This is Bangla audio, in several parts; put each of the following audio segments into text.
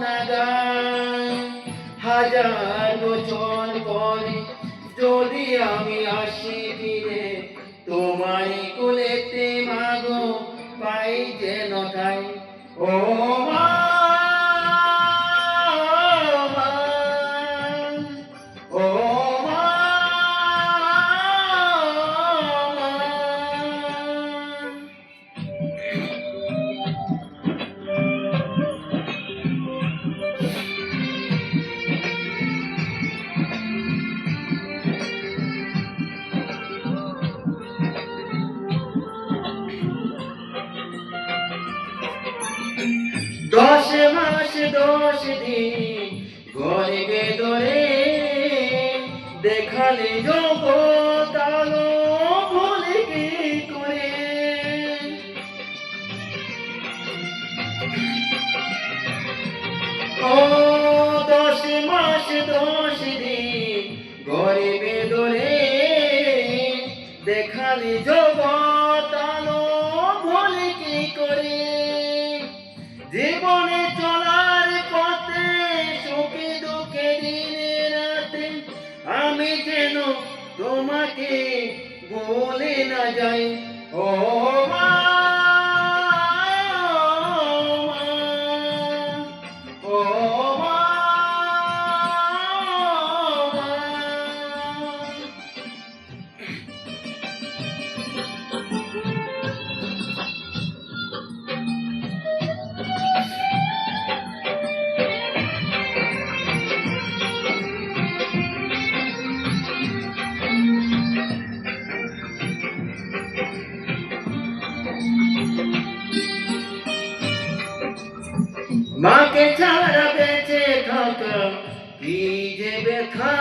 নাগান হাজার বছর পরে যদি আমি আসি ফিরে তোমারই কোলে দশ মাস দশ দিন গরিবে দরে দেখালে জগৎ ভুলে কি করে? ও দশ মাস দশ দিন গরিবে দরে দেখালে জগৎ আলো ভুলে কি করে? জীবনে চলার পথে সুখে দুঃখে দিনে রাতে আমি যেন তোমাকে বলে না যাই। ও মাকে ছাড়া বেঁচে থাকা কি যে ব্যথা?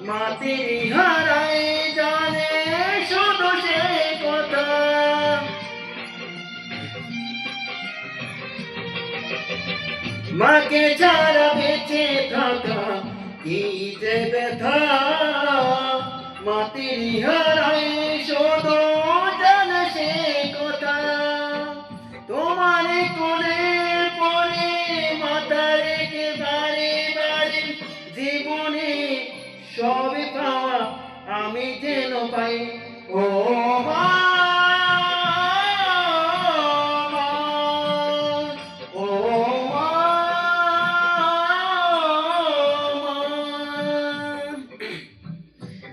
মাতির হারাই জানে, শুধু সে কথা। মাকে ছাড়া বেঁচে থাকা কি যে ব্যথা? মাতির হারাই শুধু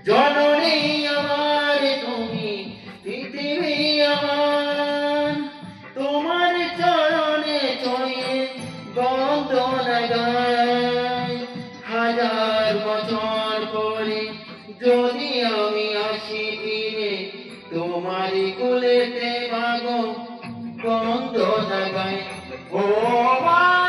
পাই যদি আমি আসি ফিরে তোমারই কুলেতে মাগো বন্দনা জাগায় ও মা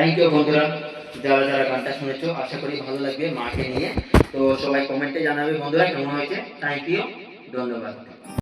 থ্যাংক ইউ বন্ধুরা। যারা যারা গানটা শুনেছো, আশা করি ভালো লাগবে মাকে নিয়ে। তো সবাই কমেন্টে জানাবে বন্ধুরা, কেমন হয়েছে? থ্যাংক ইউ ধন্যবাদ।